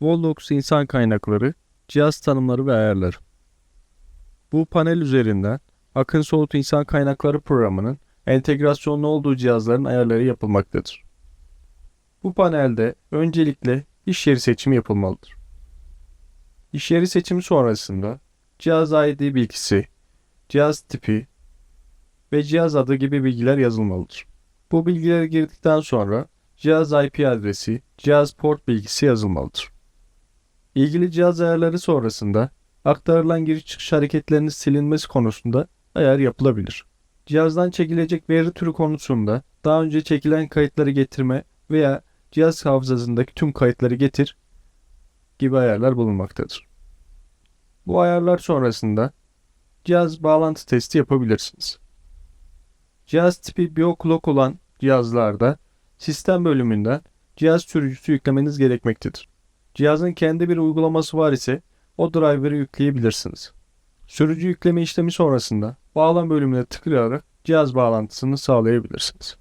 Voldox insan kaynakları, cihaz tanımları ve ayarları. Bu panel üzerinden Akın Soğut İnsan Kaynakları programının entegrasyonlu olduğu cihazların ayarları yapılmaktadır. Bu panelde öncelikle iş yeri seçimi yapılmalıdır. İş yeri seçimi sonrasında cihaz ID bilgisi, cihaz tipi ve cihaz adı gibi bilgiler yazılmalıdır. Bu bilgileri girdikten sonra cihaz IP adresi, cihaz port bilgisi yazılmalıdır. İlgili cihaz ayarları sonrasında aktarılan giriş çıkış hareketlerinin silinmesi konusunda ayar yapılabilir. Cihazdan çekilecek veri türü konusunda daha önce çekilen kayıtları getirme veya cihaz hafızasındaki tüm kayıtları getir gibi ayarlar bulunmaktadır. Bu ayarlar sonrasında cihaz bağlantı testi yapabilirsiniz. Cihaz tipi BioClock olan cihazlarda sistem bölümünden cihaz sürücüsü yüklemeniz gerekmektedir. Cihazın kendi bir uygulaması var ise o driver'ı yükleyebilirsiniz. Sürücü yükleme işlemi sonrasında bağlam bölümüne tıklayarak cihaz bağlantısını sağlayabilirsiniz.